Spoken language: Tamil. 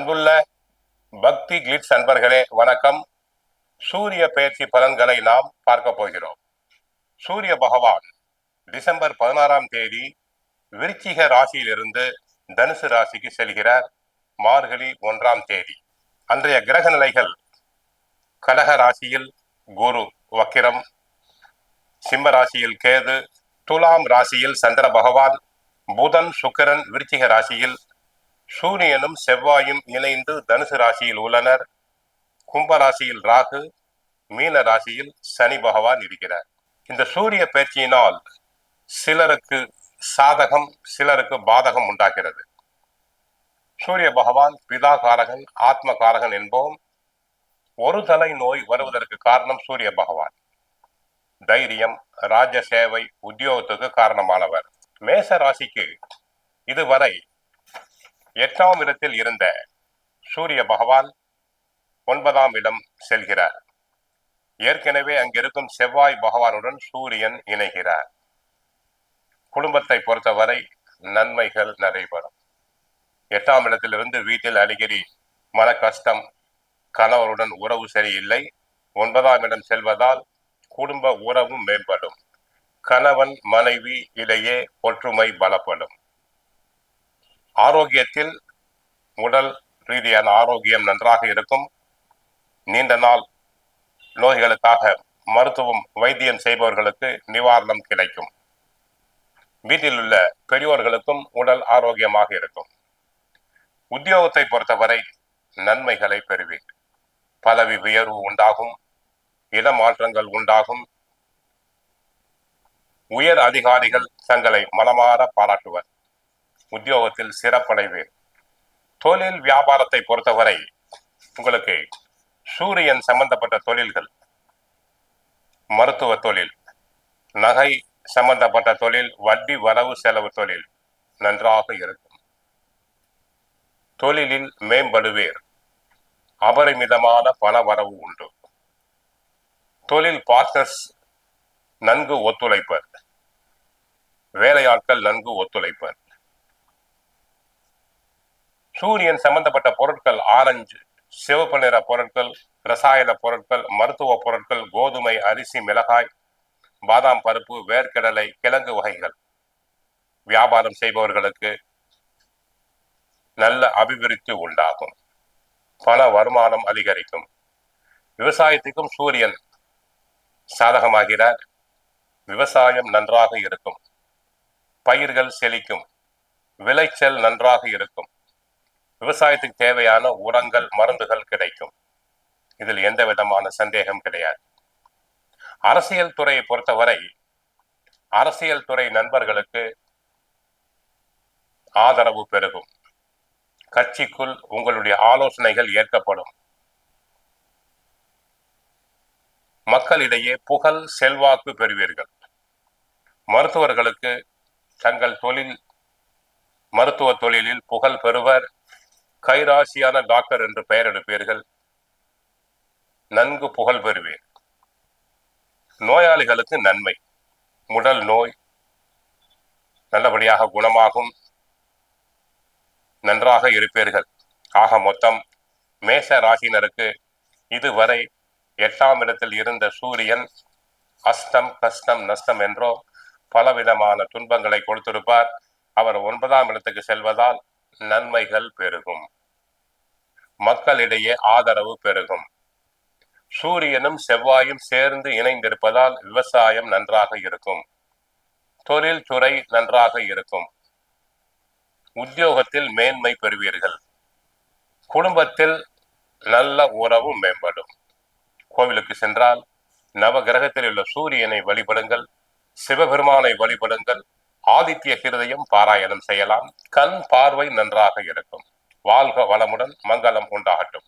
அன்புள்ள பக்தி கிளிட்ஸ் அன்பர்களே வணக்கம். சூரிய பயிற்சி பலன்களை நாம் பார்க்க போகிறோம். சூரிய பகவான் டிசம்பர் பதினாறாம் தேதி விருச்சிக ராசியிலிருந்து தனுசு ராசிக்கு செல்கிறார். மார்கழி ஒன்றாம் தேதி. அன்றைய கிரக நிலைகள் கடக ராசியில் குரு வக்கிரம் சிம்ம ராசியில் கேது துலாம் ராசியில் சந்திர பகவான் புதன் சுக்கிரன் விருச்சிக ராசியில் சூரியனும் செவ்வாயும் இணைந்து தனுசு ராசியில் உள்ளனர். கும்ப ராசியில் ராகு மீன ராசியில் சனி பகவான் இருக்கிறார். இந்த சூரிய பயிற்சியினால் சிலருக்கு சாதகம் சிலருக்கு பாதகம் உண்டாகிறது. சூரிய பகவான் பிதா காரகன் ஆத்ம காரகன் என்போம். ஒரு தலை நோய் வருவதற்கு காரணம் சூரிய பகவான். தைரியம் ராஜ சேவை உத்தியோகத்துக்கு காரணமானவர். மேச ராசிக்கு இதுவரை எட்டாம் இடத்தில் இருந்த சூரிய பகவான் ஒன்பதாம் இடம் செல்கிறார். ஏற்கனவே அங்கிருக்கும் செவ்வாய் பகவானுடன் சூரியன் இணைகிறார். குடும்பத்தை பொறுத்தவரை நன்மைகள் நடைபெறும். எட்டாம் இடத்திலிருந்து வீட்டில் அடிக்கடி மன கஷ்டம் கணவருடன் உறவு சரியில்லை. ஒன்பதாம் இடம் செல்வதால் குடும்ப உறவும் மேம்படும். கணவன் மனைவி இடையே ஒற்றுமை பலப்படும். ஆரோக்கியத்தில் உடல் ரீதியான ஆரோக்கியம் நன்றாக இருக்கும். நீண்ட நாள் நோய்களுக்காக மருத்துவம் வைத்தியம் செய்பவர்களுக்கு நிவாரணம் கிடைக்கும். வீட்டில் உள்ள பெரியோர்களுக்கும் உடல் ஆரோக்கியமாக இருக்கும். உத்தியோகத்தை பொறுத்தவரை நன்மைகளை பெறுவீர். பதவி உயர்வு உண்டாகும் இடமாற்றங்கள் உண்டாகும். உயர் அதிகாரிகள் தங்களை மனமாற பாராட்டுவர். உத்தியோகத்தில் சிறப்படைவு தொழில் வியாபாரத்தை பொறுத்தவரை உங்களுக்கு சூரியன் சம்பந்தப்பட்ட தொழில்கள் மருத்துவ தொழில் நகை சம்பந்தப்பட்ட தொழில் வட்டி வரவு செலவு தொழில் நன்றாக இருக்கும். தொழிலில் மேம்படுவேர். அபரிமிதமான பண வரவு உண்டு. தொழில் பார்ட்னர்ஸ் நன்கு ஒத்துழைப்பர். வேலையாட்கள் நன்கு ஒத்துழைப்பர். சூரியன் சம்பந்தப்பட்ட பொருட்கள் ஆரஞ்சு சிவப்பு நிற பொருட்கள் ரசாயன பொருட்கள் மருத்துவ பொருட்கள் கோதுமை அரிசி மிளகாய் பாதாம் பருப்பு வேர்க்கடலை கிழங்கு வகைகள். வியாபாரம் செய்பவர்களுக்கு நல்ல அபிவிருத்தி உண்டாகும். பண வருமானம் அதிகரிக்கும். விவசாயத்துக்கும் சூரியன் சாதகமாகிறார். விவசாயம் நன்றாக இருக்கும். பயிர்கள் செழிக்கும். விளைச்சல் நன்றாக இருக்கும். விவசாயத்துக்கு தேவையான உரங்கள் மருந்துகள் கிடைக்கும். இதில் எந்த விதமான சந்தேகம் கிடையாது. அரசியல் துறையை பொறுத்தவரை அரசியல் துறை நண்பர்களுக்கு ஆதரவு பெருகும். கட்சிக்குள் உங்களுடைய ஆலோசனைகள் ஏற்கப்படும். மக்களிடையே புகழ் செல்வாக்கு பெறுவீர்கள். மருத்துவர்களுக்கு தங்கள் தொழில் மருத்துவ தொழிலில் புகழ் பெறுவர். கைராசியான டாக்டர் என்று பெயர் எடுப்பீர்கள். நன்கு புகழ் பெறுவீர். நோயாளிகளுக்கு நன்மை. உடல் நோய் நல்லபடியாக குணமாகும். நன்றாக இருப்பீர்கள். ஆக மொத்தம் மேச ராசினருக்கு இதுவரை எட்டாம் இடத்தில் இருந்த சூரியன் அஷ்டம் கஷ்டம் நஷ்டம் என்றோ பலவிதமான துன்பங்களை கொடுத்திருப்பார். அவர் ஒன்பதாம் இடத்துக்கு செல்வதால் நன்மைகள் பெருகும். மக்களிடையே ஆதரவு பெருகும். சூரியனும் செவ்வாயும் சேர்ந்து இணைந்திருப்பதால் விவசாயம் நன்றாக இருக்கும். தொழில் துறை நன்றாக இருக்கும். உத்தியோகத்தில் மேன்மை பெறுவீர்கள். குடும்பத்தில் நல்ல உறவும் மேம்படும். கோவிலுக்கு சென்றால் நவ கிரகத்தில் உள்ள சூரியனை வழிபடுங்கள். சிவபெருமானை வழிபடுங்கள். ஆதித்ய ஹிருதயம் பாராயணம் செய்யலாம். கண் பார்வை நன்றாக இருக்கும். வாழ்க வளமுடன் மங்களம் உண்டாகட்டும்.